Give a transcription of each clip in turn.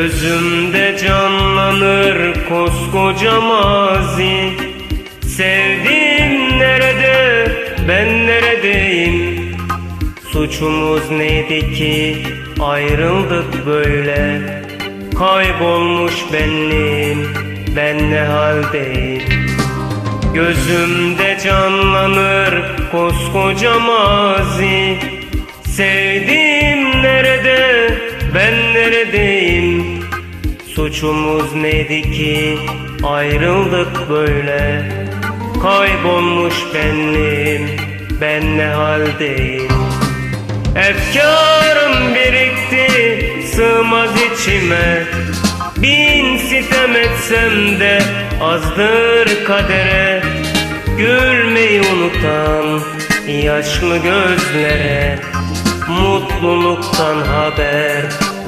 Gözümde canlanır koskoca mazi. Sevdiğim nerede ben neredeyim? Suçumuz neydi ki ayrıldık böyle? Kaybolmuş benliğim ben ne haldeyim? Gözümde canlanır koskoca mazi. Sevdiğim Suçumuz neydi ki ayrıldık böyle? Kaybolmuş benliğim ben ne haldeyim? Efkarım birikti sığmaz içime. Bin sitem etsem de azdır kadere. Gülmeyi unutan yaşlı gözlere Mutluluktan haber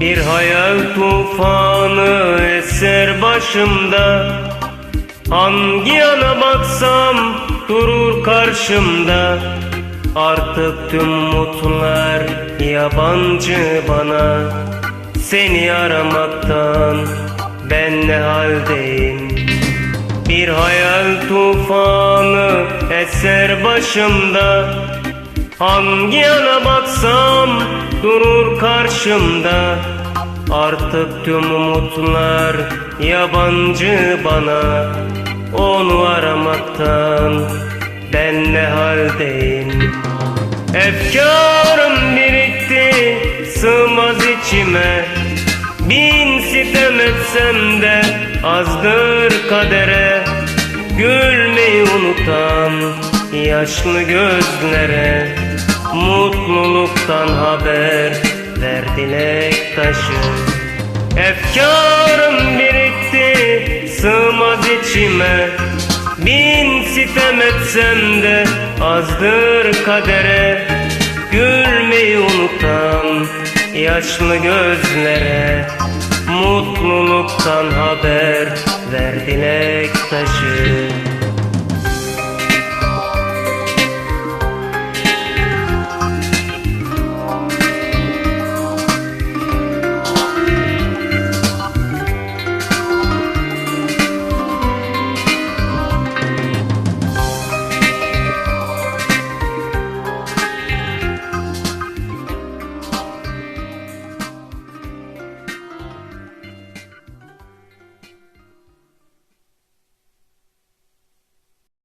Bir hayal tufanı eser başımda. Hangi yana baksam durur karşımda. Artık tüm umutlar yabancı bana. Seni aramaktan ben ne haldeyim? Bir hayal tufanı eser başımda Hangi yana baksam durur karşımda? Artık tüm umutlar yabancı bana. Onu aramaktan ben ne haldeyim? Efkarım birikti sığmaz içime. Bin sitem etsem de azdır kadere. Gülmeyi unutan yaşlı gözlere Mutluluktan haber ver dilek taşı. Efkarım birikti sığmaz içime. Bin sitem etsem de azdır kadere. Gülmeyi unutan yaşlı gözlere. Mutluluktan haber ver dilek taşı